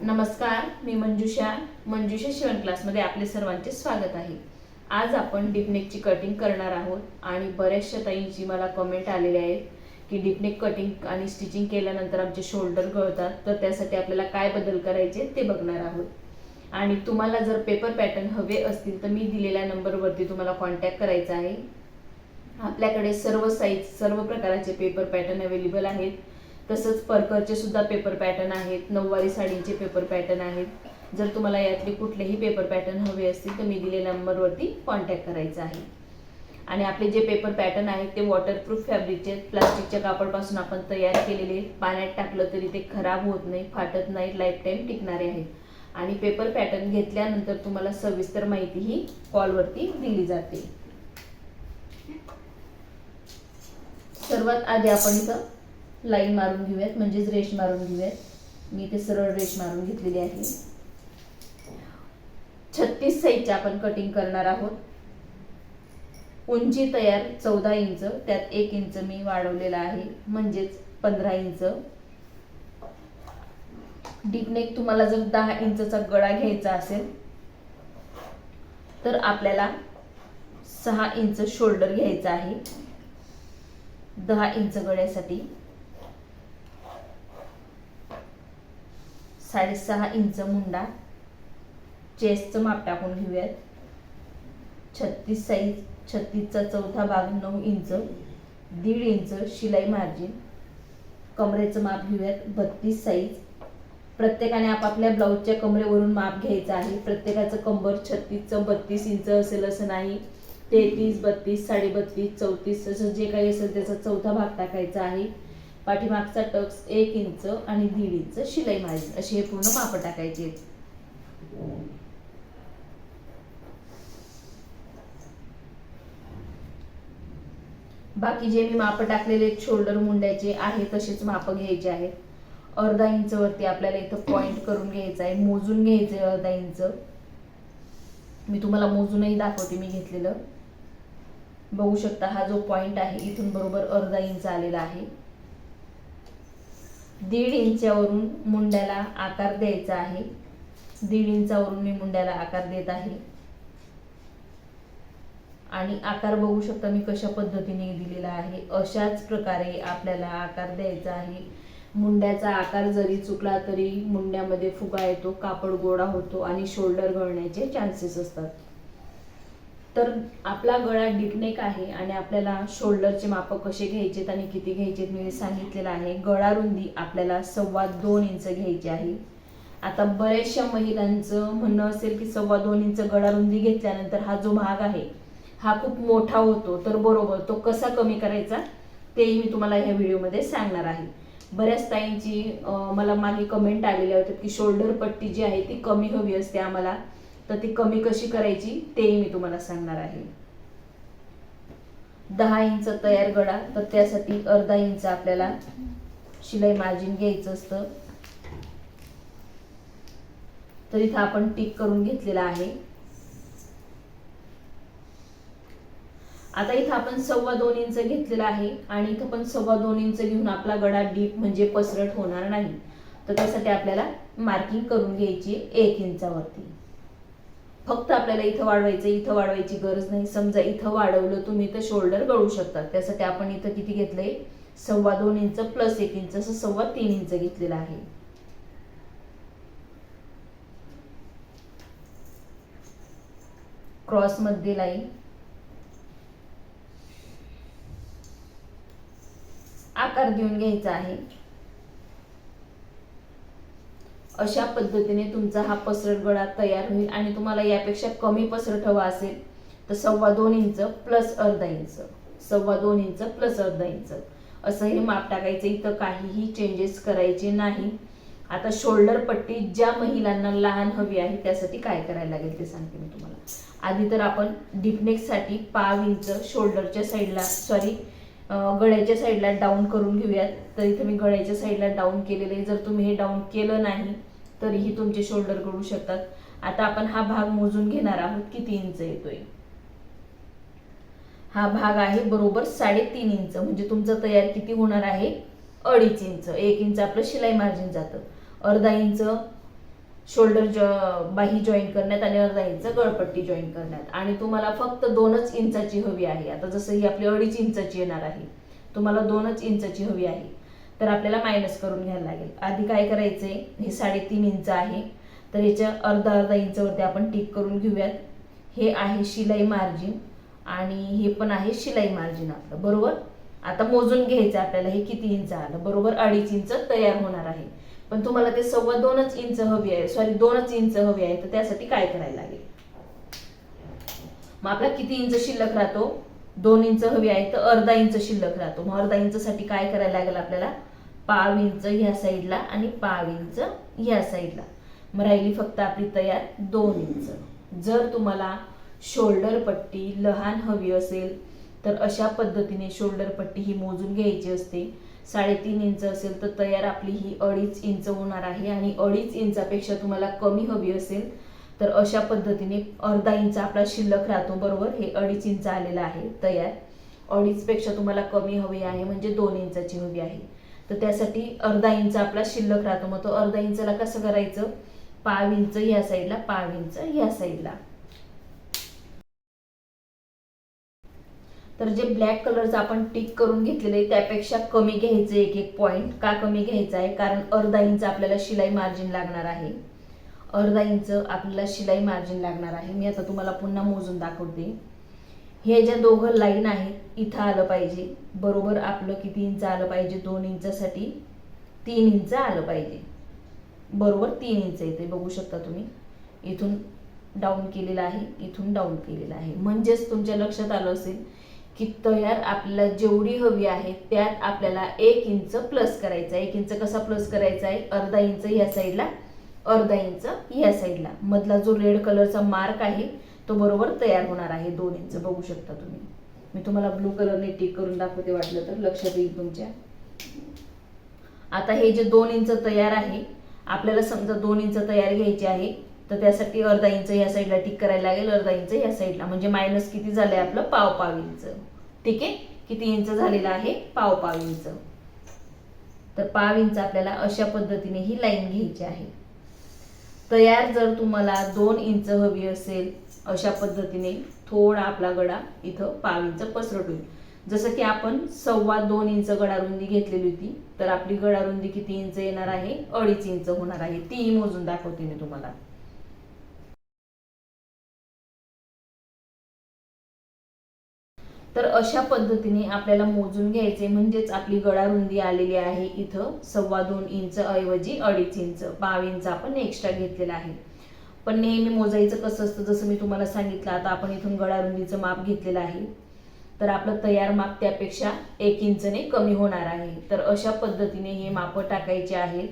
नमस्कार मी मंजुषा. मंजुषा शिवण क्लासमध्ये आपले सर्वांचे स्वागत आहे. आज आपण डिपनेकची कटिंग करणार आहोत आणि बऱ्याचशा ताईंची मला कमेंट आलेले आहेत की डिपनेक कटिंग आणि स्टिचिंग केल्यानंतर आमचे शोल्डर गळतात तर त्यासाठी आपल्याला काय बदल करायचे ते बघणार आहोत. आणि तुम्हाला जर पेपर पॅटर्न हवे असतील तर मी दिलेल्या नंबरवरती तुम्हाला कॉन्टॅक्ट करायचा आहे. आपल्याकडे सर्व साईज सर्व प्रकारचे पेपर पॅटर्न अवेलेबल आहेत. तसंच परकरचे सुद्धा पेपर पॅटर्न आहेत नऊवारी साडींचे पेपर पॅटर्न आहेत. जर तुम्हाला यातले कुठलेही पेपर पॅटर्न हवे असतील तर मी दिलेल्या नंबरवरती कॉन्टॅक्ट करायचा आहे. आणि आपले जे पेपर पॅटर्न आहेत ते वॉटरप्रूफ फॅब्रिकचे प्लास्टिकच्या कापडपासून आपण तयार केलेले पाण्यात टाकलं तरी ते खराब होत नाही फाटत नाही लाईफ टाईम टिकणारे आहेत. आणि पेपर पॅटर्न घेतल्यानंतर तुम्हाला सविस्तर माहिती ही कॉलवरती दिली जाते. सर्वात आधी आपण इथं लाईन मारून घेऊयात. म्हणजेच रेश मारून घेऊयात. मी ते सरळ रेश मारून घेतलेली आहे. छत्तीस साईजचे आपण कटिंग करणार आहोत. उंची तयार चौदा इंच त्यात एक इंच मी वाढवलेला आहे. म्हणजेच पंधरा इंच. डीपनेक तुम्हाला जर दहा इंचचा गळा घ्यायचा असेल तर आपल्याला सहा इंच शोल्डर घ्यायचा आहे. दहा इंच गळ्यासाठी. साडेसहा इंच मुंडा. चेस्टचं माप टाकून घेऊयात. छत्तीस साईज छत्तीसचा चौथा भाग नऊ इंच दीड इंच शिलाई मार्जिन कमरेचं माप घेऊयात बत्तीस साईज प्रत्येकाने आपापल्या ब्लाऊजच्या कमरेवरून माप घ्यायचं आहे. प्रत्येकाचं कंबर छत्तीसचं बत्तीस इंच असेल असं नाही. तेहतीस बत्तीस साडे बत्तीस चौतीस असं जे काही असेल त्याचा चौथा भाग टाकायचा आहे. पाठीमागचा टक्स एक इंच आणि दीड इंच शिलाई मार्जिन असे हे पूर्ण माप टाकायचे बाकी जे मी माप टाकलेले शोल्डर मुंड्याचे आहे तसेच माप घ्यायचे आहेत. अर्धा इंच वरती आपल्याला इथं पॉइंट करून घ्यायचं आहे. मोजून घ्यायचं आहे अर्धा इंच. मी तुम्हाला मोजूनही दाखवते मी घेतलेलं. बघू शकता हा जो पॉइंट आहे इथून बरोबर अर्धा इंच आलेला आहे. दीड इंचावरून मुंड्याला आकार द्यायचा आहे. दीड इंचावरून मी मुंड्याला आकार देत आहे. आणि आकार बघू शकता मी कशा पद्धतीने दिलेला आहे. अशाच प्रकारे आपल्याला आकार द्यायचा आहे. मुंड्याचा आकार जरी चुकला तरी मुंड्यामध्ये फुगा येतो कापड गोडा होतो आणि शोल्डर गळण्याचे चान्सेस असतात. तर आपला गळा डिकनेक आहे आणि आपल्याला शोल्डरचे मापक कसे घ्यायचेत आणि किती घ्यायचेत मी सांगितलेलं आहे. गळा रुंदी आपल्याला सव्वा दोन इंच घ्यायची आहे. आता बऱ्याचशा महिलांचं म्हणणं असेल की सव्वा दोन इंच गळा रुंदी घेतल्यानंतर हा जो भाग आहे हा खूप मोठा होतो. तर बरोबर तो कसा कमी करायचा तेही मी तुम्हाला ह्या व्हिडिओमध्ये सांगणार आहे. बऱ्याच ताईंची मला मागे कमेंट आलेल्या होत्या की शोल्डर पट्टी जी आहे ती कमी हवी असते आम्हाला. तर ती कमी कशी करायची तेही मी तुम्हाला सांगणार आहे. दहा इंच तयार गळा तर त्यासाठी अर्धा इंच आपल्याला शिलाई मार्जिन घ्यायचं असतं. तर इथं आपण टिक करून घेतलेला आहे. आता इथं आपण सव्वा दोन इंच घेतलेला आहे आणि इथं पण सव्वा दोन इंच घेऊन आपला गळा डीप म्हणजे पसरट होणार नाही. तर त्यासाठी आपल्याला मार्किंग करून घ्यायची आहे एक इंचावरती. फक्त आपल्याला इथं वाढवायचं इथं वाढवायची गरज नाही. समजा इथं वाढवलं तुम्ही तर शोल्डर गळू शकतात त्यासाठी आपण इथं किती घेतलंय? सव्वा दोन इंच प्लस एक इंच असं सव्वा तीन इंच घेतलेलं आहे. क्रॉसमध्ये लाईन आकार देऊन घ्यायचा आहे. अशा पद्धतीने तुमचा हा पसरट गळा तयार होईल आणि तुम्हाला यापेक्षा कमी पसरट हवा असेल तर सव्वा दोन इंच प्लस अर्धा इंच सव्वा दोन इंच प्लस अर्धा इंच. असं हे माप टाकायचं इथं काहीही चेंजेस करायचे नाही. आता शोल्डर पट्टी ज्या महिलांना लहान हवी आहे त्यासाठी काय करायला लागेल ते सांगते मी तुम्हाला. आधी तर आपण डिपनेकसाठी पाव इंच शोल्डरच्या साईडला सॉरी गळ्याच्या साईडला डाऊन करून घेऊयात. तर इथे मी गळ्याच्या साईडला डाऊन केलेलं आहे. जर तुम्ही हे डाऊन केलं नाही तरीही तुमचे शोल्डर गळू शकतात. आता आपण हा भाग मोजून घेणार आहोत किती इंच येतोय. हा भाग आहे बरोबर साडेतीन इंच. म्हणजे तुमचं तयार किती होणार आहे? अडीच इंच. एक इंच आपलं शिलाई मार्जिन जातं. अर्धा इंच शोल्डर जॉ बाही जॉईन करण्यात आणि अर्धा इंच गळपट्टी जॉईन करण्यात. आणि तुम्हाला फक्त दोनच इंचाची हवी आहे. आता जसं ही आपली अडीच इंचाची येणार आहे. तुम्हाला दोनच इंचाची हवी आहे. तर आपल्याला मायनस करून घ्यायला लागेल. आधी काय करायचंय? हे साडेतीन इंच आहे. तर याच्या अर्धा अर्धा इंचवरती आपण टिक करून घेऊयात. हे आहे शिलाई मार्जिन आणि हे पण आहे शिलाई मार्जिन आपलं. बरोबर? आता मोजून घ्यायचं आपल्याला हे किती इंच आलं. बरोबर? अडीच इंच तयार होणार आहे. पण तुम्हाला ते सव्वा दोनच इंच हवी आहे. सॉरी दोनच इंच हवी आहे. तर त्यासाठी काय करायला लागेल? मग आपला किती इंच शिल्लक राहतो? दोन इंच हवी आहे तर अर्धा इंच शिल्लक राहतो. मग अर्धा इंच साठी काय करायला लागेल आपल्याला? पाव इंच ह्या साईडला आणि पाव इंच ह्या साईडला. मग राहिली फक्त आपली तयार दोन इंच. जर तुम्हाला शोल्डर पट्टी लहान हवी असेल तर अशा पद्धतीने शोल्डर पट्टी ही मोजून घ्यायची असते. साडेतीन इंच असेल तर तयार आपली ही अडीच इंच होणार आहे आणि अडीच इंचापेक्षा तुम्हाला कमी हवी असेल तर अशा पद्धतीने अर्धा इंच आपला शिल्लक राहतो बरोबर हे अडीच इंच आलेलं आहे तयार. अडीचपेक्षा तुम्हाला कमी हवी आहे म्हणजे दोन इंचाची हवी आहे. तर त्यासाठी अर्धा इंच आपला शिल्लक राहतो. मग तो अर्धा इंचला कसं करायचं? पाव इंच या साईडला पाव इंच ह्या साईडला. तर जे ब्लॅक कलरचं आपण टिक करून घेतलेलं आहे त्यापेक्षा कमी घ्यायचं एक एक पॉईंट का कमी घ्यायचं आहे? कारण अर्धा इंच आपल्याला शिलाई मार्जिन लागणार आहे. अर्धा इंच आपल्याला शिलाई मार्जिन लागणार आहे. मी आता तुम्हाला पुन्हा मोजून दाखवते. हे ज्या दोघं लाईन आहेत इथं आलं पाहिजे. बरोबर आपलं किती इंच आलं पाहिजे? दोन इंचासाठी तीन इंच आलं पाहिजे. बरोबर तीन इंच येते बघू शकता तुम्ही. इथून डाऊन केलेलं आहे इथून डाऊन केलेलं आहे. म्हणजेच तुमच्या लक्षात आलं असेल की तयार आपल्याला जेवढी हवी आहे त्यात आपल्याला एक इंच प्लस करायचा एक इंच कसा प्लस करायचा आहे? अर्धा इंच या साईडला अर्धा इंच या साईडला मधला जो रेड कलरचा मार्क आहे तो बरोबर तयार होणार आहे दोन इंच. बघू शकता तुम्ही. मी तुम्हाला ब्लू कलरने टिक करून दाखवते वाटलं तर. लक्षात येईल तुमच्या. आता हे जे दोन इंच तयार आहे आपल्याला समजा दोन इंच तयार घ्यायचे आहे तर त्यासाठी अर्धा इंच या साईडला टिक करायला लागेल अर्धा इंच या साईडला. म्हणजे मायनस किती झालंय आपलं? पाव पाव इंच. ठीक आहे? किती इंच झालेलं आहे? पाव पाव इंच. तर पाव इंच आपल्याला अशा पद्धतीने ही लाईन घ्यायची आहे. तयार जर तुम्हाला दोन इंच हवी असेल अशा पद्धतीने थोडा आपला गडा इथं पाव इंच पसरट होईल जसं की आपण सव्वा दोन इंच गडा रुंदी घेतलेली होती तर आपली गडा रुंदी किती इंच येणार आहे? अडीच इंच होणार आहे. ती मोजून दाखवते मी तुम्हाला. तर अशा पद्धतीने आपल्याला मोजून घ्यायचे. म्हणजेच आपली गळारुंदी आलेली आहे इथं. सव्वा दोन इंच ऐवजी अडीच इंच. पाव इंच आपण एक्स्ट्रा घेतलेला आहे. पण नेहमी मोजायचं कसं असतं? जसं मी तुम्हाला सांगितलं आता आपण इथून गळारुंदीचं माप घेतलेलं आहे. तर आपलं तयार माप त्यापेक्षा एक इंचने कमी होणार आहे. तर अशा पद्धतीने हे मापं टाकायचे आहेत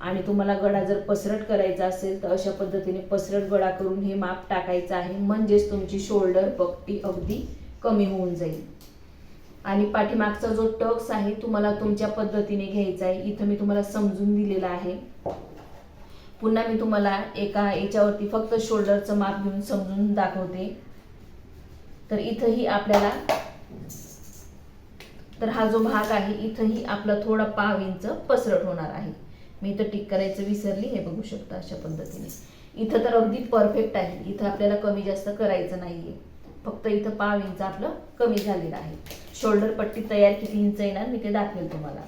आणि तुम्हाला गळा जर पसरट करायचा असेल तर अशा पद्धतीने पसरट गळा करून हे माप टाकायचं आहे. म्हणजेच तुमची शोल्डर पट्टी अगदी कमी होऊन जाईल. आणि पाठीमागचा जो टक्स आहे तुम्हाला तुमच्या पद्धतीने घ्यायचा आहे. इथं मी तुम्हाला समजून दिलेला आहे. पुन्हा मी तुम्हाला एका याच्यावरती फक्त शोल्डरचं माप घेऊन समजून दाखवते. तर इथंही आपल्याला तर हा जो भाग आहे इथंही आपला थोडा पाव इंच पसरट होणार आहे. मी इथं टिक करायचं विसरली हे बघू शकता अशा पद्धतीने. इथं तर अगदी परफेक्ट आहे. इथं आपल्याला कमी जास्त करायचं नाही आहे फक्त इथं पाव इंच आपलं कमी झालेलं आहे. शोल्डर पट्टी तयार किती इंच येणार मी ते दाखवेल तुम्हाला.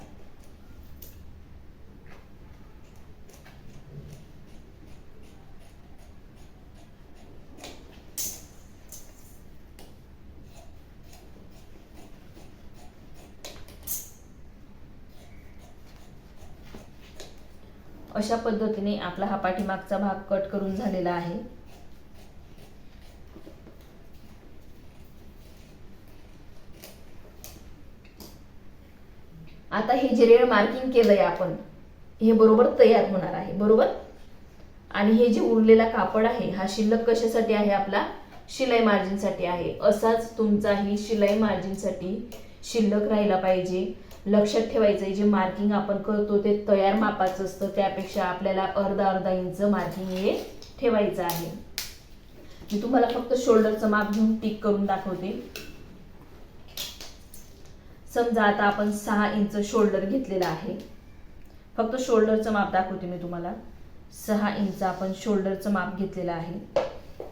अशा पद्धतीने आपला हा पाठीमागचा भाग कट करून झालेला आहे. आता हे जे रेड मार्किंग केलंय आपण हे बरोबर तयार होणार आहे बरोबर? आणि हे जे उरलेला कापड आहे हा शिल्लक कशासाठी आहे? आपला शिलाई मार्जिनसाठी आहे. असाच तुमचाही शिलाई मार्जिनसाठी शिल्लक राहिला पाहिजे. लक्षात ठेवायचं जे मार्किंग आपण करतो ते तयार मापाचं असतं. त्यापेक्षा आपल्याला अर्धा अर्धा इंच मार्किंग हे ठेवायचं आहे. मी तुम्हाला फक्त शोल्डरचं माप घेऊन टिक करून दाखवते. समजा आता आपण सहा इंच शोल्डर घेतलेला आहे. फक्त शोल्डरचं माप दाखवते मी तुम्हाला. सहा इंच आपण शोल्डरचं माप घेतलेलं आहे.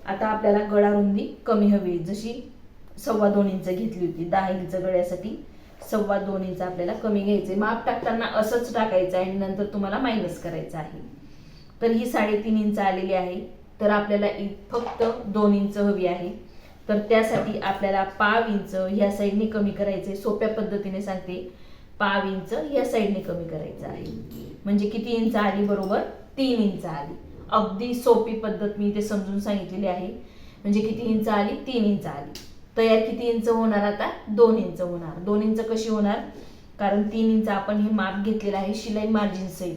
आता आपल्याला गळा रुंदी कमी हवी. जशी सव्वा दोन इंच घेतली होती दहा इंच गळ्यासाठी सव्वा दोन इंच आपल्याला कमी घ्यायचे माप टाकताना असंच टाकायचं आहे आणि नंतर तुम्हाला मायनस करायचं आहे. तर ही साडेतीन इंच आलेली आहे. तर आपल्याला इ- फक्त दोन इंच हवी आहे. तर त्यासाठी आपल्याला पाव इंच ह्या साईडने कमी करायचे सोप्या पद्धतीने सांगते. पाव इंच या साईडने कमी करायचं आहे. म्हणजे किती इंच आली बरोबर? तीन इंच आली. अगदी सोपी पद्धत मी ते समजून सांगितलेली आहे. म्हणजे किती इंच आली? तीन इंच आली. तयार किती इंच होणार आता? दोन इंच होणार. दोन इंच कशी होणार? कारण तीन इंच आपण हे माप घेतलेलं आहे शिलाई मार्जिन सहित.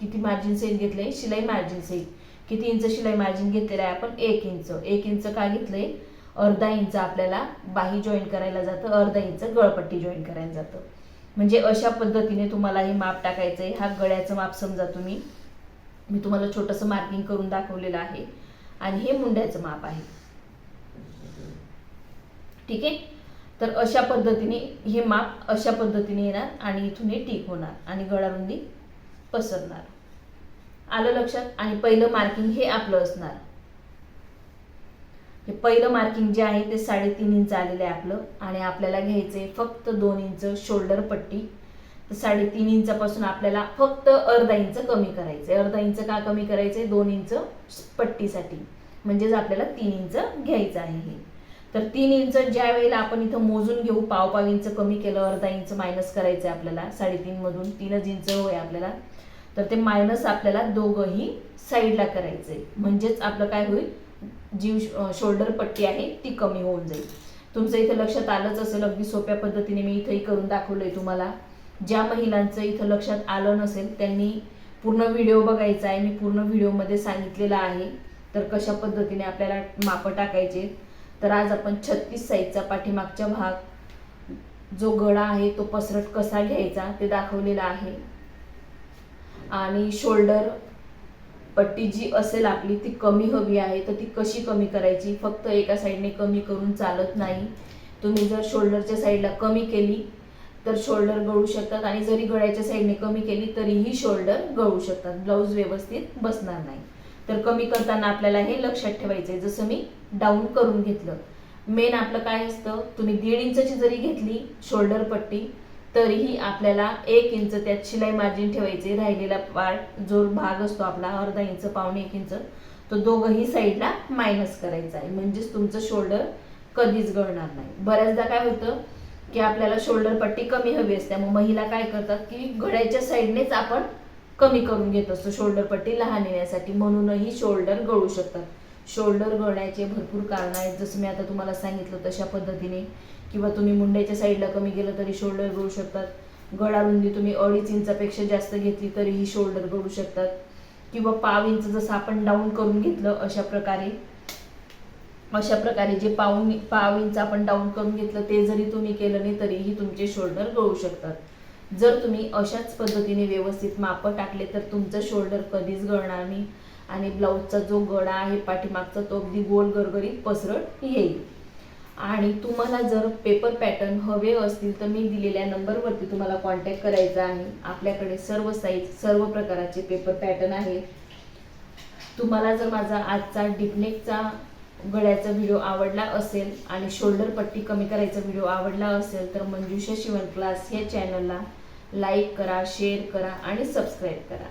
किती मार्जिन सहित घेतलंय? शिलाई मार्जिन सहित. किती इंच शिलाई मार्जिन घेतलेलं आहे आपण? एक इंच. एक इंच का घेतलंय? अर्धा इंच आपल्याला बाही जॉईन करायला जातं अर्धा इंच गळपट्टी जॉईन करायला जातं. म्हणजे अशा पद्धतीने तुम्हाला हे माप टाकायचं आहे हा गळ्याचं माप समजा तुम्ही मी तुम्हाला छोटंसं मार्किंग करून दाखवलेलं आहे. आणि हे मुंड्याचं माप आहे. ठीक आहे? तर अशा पद्धतीने हे माप अशा पद्धतीने येणार आणि इथून हे टीक होणार आणि गळारुंदी पसरणार. आलं लक्षात? आणि पहिलं मार्किंग हे आपलं असणार. हे पहिलं मार्किंग जे आहे ते साडेतीन इंच आलेलं आहे आपलं. आणि आपल्याला घ्यायचंय फक्त दोन इंच शोल्डर पट्टी. तर साडेतीन इंचापासून आपल्याला फक्त अर्धा इंच कमी करायचंय. अर्धा इंच का कमी करायचंय? दोन इंच पट्टीसाठी. म्हणजेच आपल्याला तीन इंच घ्यायचं आहे हे. तर तीन इंच ज्या वेळेला आपण इथं मोजून घेऊ पाव पाव इंच कमी केलं अर्धा इंच मायनस करायचं आहे आपल्याला साडेतीन मधून तीनच इंच होय आपल्याला. तर ते मायनस आपल्याला दोघंही साईडला करायचंय. म्हणजेच आपलं काय होईल? जी शोल्डर पट्टी आहे ती कमी होऊन जाईल. तुमचं इथं लक्षात आलंच असेल अगदी सोप्या पद्धतीने मी इथंही करून दाखवलंय तुम्हाला. ज्या महिलांचं इथं लक्षात आलं नसेल त्यांनी पूर्ण व्हिडिओ बघायचा आहे मी पूर्ण व्हिडिओमध्ये सांगितलेला आहे. तर कशा पद्धतीने आपल्याला मापं टाकायचे? तर आज आपण छत्तीस साईजचा पाठीमागचा भाग जो गळा आहे तो पसरट कसा घ्यायचा ते दाखवलेला आहे. आणि शोल्डर पट्टी जी असेल आपली ती कमी हवी आहे तर ती कशी कमी करायची? फक्त एका साईडने कमी करून चालत नाही. तुम्ही जर शोल्डरच्या साईडला कमी केली तर शोल्डर गळू शकतात. आणि जरी गळ्याच्या साईडने कमी केली तरीही शोल्डर गळू शकतात. ब्लाऊज व्यवस्थित बसणार नाही. तर कमी करताना आपल्याला हे लक्षात ठेवायचं आहे जसं मी डाऊन करून घेतलं. मेन आपलं काय असतं? तुम्ही दीड इंचची जरी घेतली शोल्डर पट्टी तरीही आपल्याला एक इंच त्यात शिलाई मार्जिन ठेवायचे राहिलेला पार्ट जो भाग असतो आपला अर्धा इंच पावणे एक इंच तो दोघंही साईडला मायनस करायचा आहे. म्हणजेच तुमचं शोल्डर कधीच गळणार नाही. बऱ्याचदा काय होतं की आपल्याला शोल्डर पट्टी कमी हवी असते मग महिला काय करतात की घड्याच्या साईडनेच आपण कमी करून घेत असतो शोल्डर पट्टी लहान येण्यासाठी. म्हणूनही शोल्डर गळू शकतात. शोल्डर गळण्याचे भरपूर कारण आहेत. जसं मी आता तुम्हाला सांगितलं तशा पद्धतीने किंवा तुम्ही मुंड्याच्या साईडला कमी गेलं तरी शोल्डर गळू शकतात. गळा रुंदी तुम्ही अडीच इंचापेक्षा जास्त घेतली तरीही शोल्डर गळू शकतात. किंवा पाव इंच जसं आपण डाऊन करून घेतलं अशा प्रकारे अशा प्रकारे जे पाऊन पाव इंच आपण डाऊन करून घेतलं ते जरी तुम्ही केलं नाही तरीही तुमचे शोल्डर गळू शकतात. जर तुम्ही अशाच पद्धतीने व्यवस्थित मापं टाकले तर तुमचं शोल्डर कधीच गळणार नाही. आणि ब्लाऊजचा जो गळा आहे पाठीमागचा तो अगदी गोल गरगरीत पसरट येईल. आणि तुम्हाला जर पेपर पॅटर्न हवे असतील तर मी दिलेल्या नंबरवरती तुम्हाला कॉन्टॅक्ट करायचा आहे. आपल्याकडे सर्व साईज सर्व प्रकाराचे पेपर पॅटर्न आहे. तुम्हाला जर माझा आजचा डिपनेकचा गळ्याचा व्हिडिओ आवडला असेल आणि शोल्डर पट्टी कमी करायचा व्हिडिओ आवडला असेल तर मंजुषा शिवण क्लास या चॅनलला लाईक करा शेअर करा आणि सबस्क्राईब करा.